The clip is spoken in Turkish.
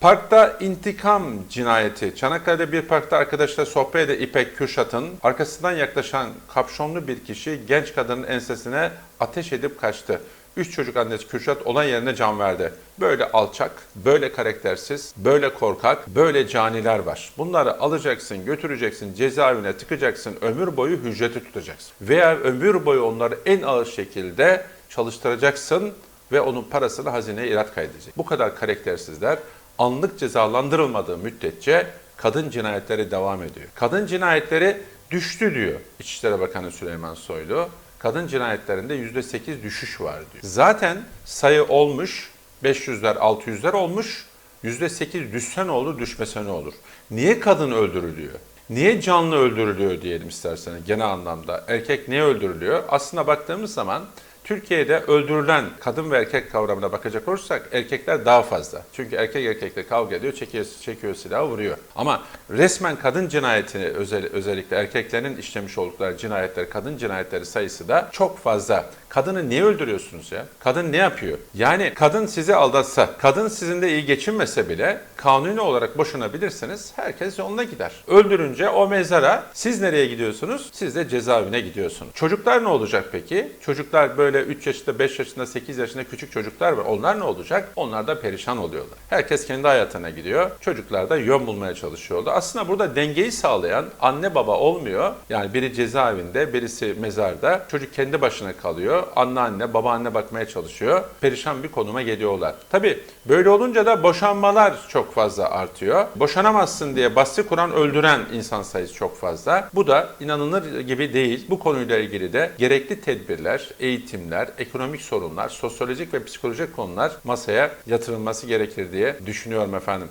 Parkta intikam cinayeti. Çanakkale'de bir parkta arkadaşlar sohbet ede İpek Kürşat'ın arkasından yaklaşan kapşonlu bir kişi genç kadının ensesine ateş edip kaçtı. Üç çocuk annesi Kürşat olay yerine can verdi. Böyle alçak, böyle karaktersiz, böyle korkak, böyle caniler var. Bunları alacaksın, götüreceksin, cezaevine tıkacaksın, ömür boyu hücreti tutacaksın. Veya ömür boyu onları en ağır şekilde çalıştıracaksın ve onun parasını hazineye irat kaydedecek. Bu kadar karaktersizler anlık cezalandırılmadığı müddetçe kadın cinayetleri devam ediyor. Kadın cinayetleri düştü diyor İçişleri Bakanı Süleyman Soylu. Kadın cinayetlerinde %8 düşüş var diyor. Zaten sayı olmuş, 500'ler 600'ler olmuş, %8 düşse ne olur, düşmese ne olur? Niye kadın öldürülüyor? Niye canlı öldürülüyor diyelim isterseniz genel anlamda. Erkek niye öldürülüyor? Aslında baktığımız zaman Türkiye'de öldürülen kadın ve erkek kavramına bakacak olursak erkekler daha fazla. Çünkü erkek erkekle kavga ediyor, çekiyor, çekiyor silahı vuruyor. Ama resmen kadın cinayetini özel, özellikle erkeklerin işlemiş oldukları cinayetler, kadın cinayetleri sayısı da çok fazla. Kadını niye öldürüyorsunuz ya? Kadın ne yapıyor? Yani kadın sizi aldatsa, kadın sizinle iyi geçinmese bile kanuni olarak boşanabilirsiniz. Herkes yoluna gider. Öldürünce o mezara siz nereye gidiyorsunuz? Siz de cezaevine gidiyorsunuz. Çocuklar ne olacak peki? Çocuklar böyle 3 yaşında, 5 yaşında, 8 yaşında küçük çocuklar var. Onlar ne olacak? Onlar da perişan oluyorlar. Herkes kendi hayatına gidiyor. Çocuklar da yön bulmaya çalışıyorlar. Aslında burada dengeyi sağlayan anne baba olmuyor. Yani biri cezaevinde, birisi mezarda. Çocuk kendi başına kalıyor. Anneanne, babaanne bakmaya çalışıyor. Perişan bir konuma geliyorlar. Tabii böyle olunca da boşanmalar çok fazla artıyor. Boşanamazsın diye baskı kuran, öldüren insan sayısı çok fazla. Bu da inanılır gibi değil. Bu konuyla ilgili de gerekli tedbirler, eğitimler, ekonomik sorunlar, sosyolojik ve psikolojik konular masaya yatırılması gerekir diye düşünüyorum efendim.